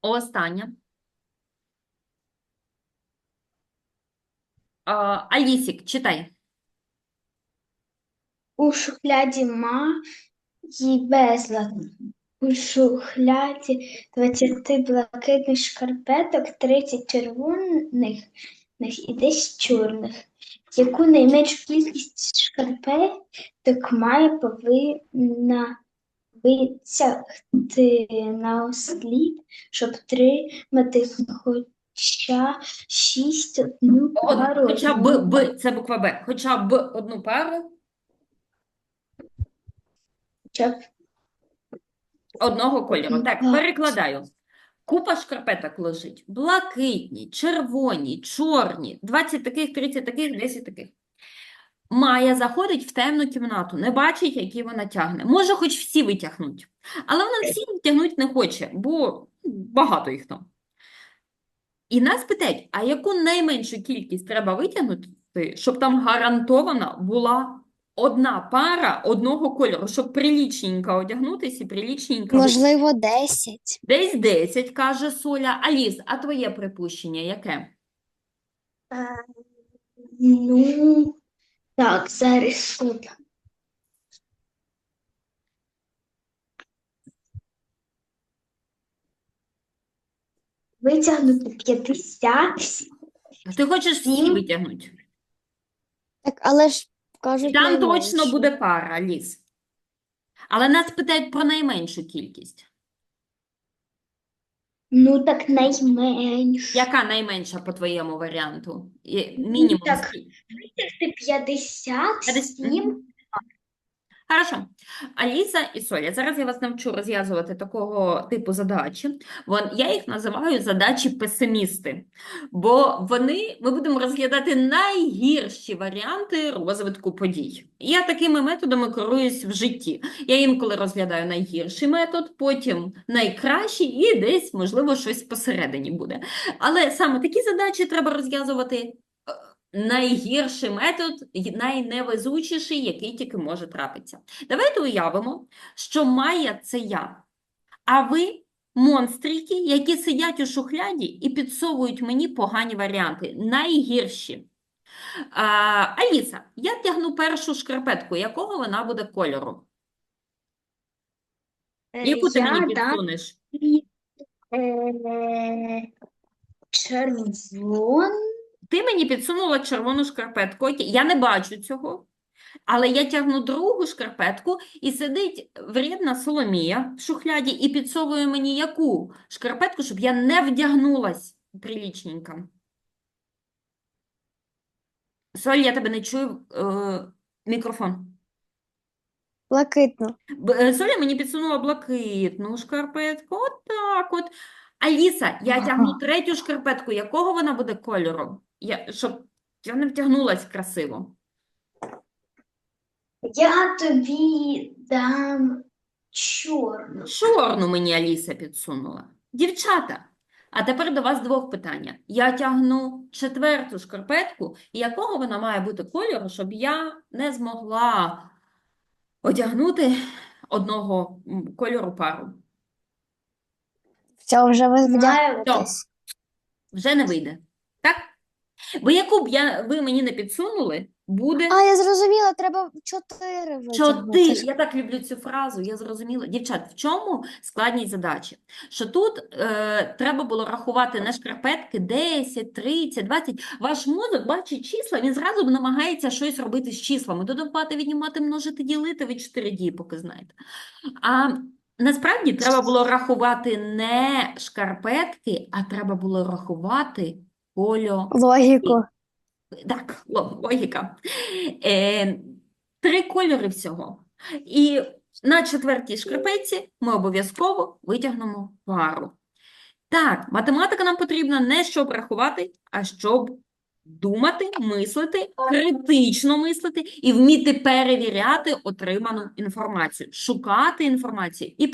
Остання. Алісік, читай. У шухляді ма їй безлад. У шухляді 20 блакитних шкарпеток, 30 червоних і 10 чорних. Яку найменшу кількість шкарпеток має повинна витягти на ослід, щоб тримати хоча шість одну Од- пару. Хоча б, б, це буква Б. Хоча б одну пару Хоча б одного кольору. Так, Так. перекладаю. Купа шкарпеток лежить. Блакитні, червоні, чорні, 20 таких, 30 таких, 10 таких. Майя заходить в темну кімнату, не бачить, які вона тягне. Може, хоч всі витягнуть. Але вона всі витягнути не хоче, бо багато їх там. І нас питають, а яку найменшу кількість треба витягнути, щоб там гарантована була одна пара одного кольору, щоб прилічненько одягнутися і прилічненько. Можливо, 10. Десь 10, каже Соля. Аліс, а твоє припущення яке? Ну, так, зараз тут. Витягнути 50. А Ти хочеш всі Сім. витягнути? Так, але ж кажуть Там точно найменше. буде пара, Аліс. Але нас питають про найменшу кількість. Ну, так найменше. Яка найменша по твоєму варіанту? І Мінімум так. скільки? Витягти 50, П'ятдесят- 7. Хорошо. Аліса і Соля, зараз я вас навчу розв'язувати такого типу задачі. Вон, я їх називаю задачі песимісти, бо вони, ми будемо розглядати найгірші варіанти розвитку подій. Я такими методами керуюсь в житті. Я інколи розглядаю найгірший метод, потім найкращий і десь, можливо, щось посередині буде. Але саме такі задачі треба розв'язувати е, найгірший метод, найневезучіший, який тільки може трапитися. Давайте уявимо, що Майя – це я, а ви – монстрики, які сидять у шухляді і підсовують мені погані варіанти, найгірші. А, Аліса, я тягну першу шкарпетку, якого вона буде кольору? Яку ти мені підсунеш? е, червон. Ти мені підсунула червону шкарпетку. Окей, я не бачу цього. Але я тягну другу шкарпетку, і сидить вредна Соломія в шухляді і підсовує мені яку шкарпетку, щоб я не вдягнулась прилічненько. Соль, я тебе не чую. Е, мікрофон. Блакитно. Б- е, Соля мені підсунула блакитну шкарпетку. От так от. Аліса, я тягну третю шкарпетку. Якого вона буде кольору? Я, щоб я не втягнулась красиво. Я тобі дам чорну. Чорну мені Аліса підсунула. Дівчата, а тепер до вас двох питання. Я тягну четверту шкарпетку, і якого вона має бути кольору, щоб я не змогла одягнути одного кольору пару. Все, вже ви вдягнетесь. Вже не вийде. Так? Бо яку б я, ви мені не підсунули, буде А, я зрозуміла, треба чотири витягнути. Чотири. Я так люблю цю фразу, я зрозуміла. Дівчат, в чому складність задачі? Що тут е, треба було рахувати на шкарпетки 10, 30, 20. Ваш мозок бачить числа, він зразу намагається щось робити з числами. Додавати, віднімати, множити, ділити, ви чотири дії поки знаєте. А насправді треба було рахувати не шкарпетки, а треба було рахувати кольо. Логіку. Так, логіка. Е, три кольори всього. І на четвертій шкарпетці ми обов'язково витягнемо пару. Так, математика нам потрібна не щоб рахувати, а щоб думати, мислити, критично мислити і вміти перевіряти отриману інформацію, шукати інформацію і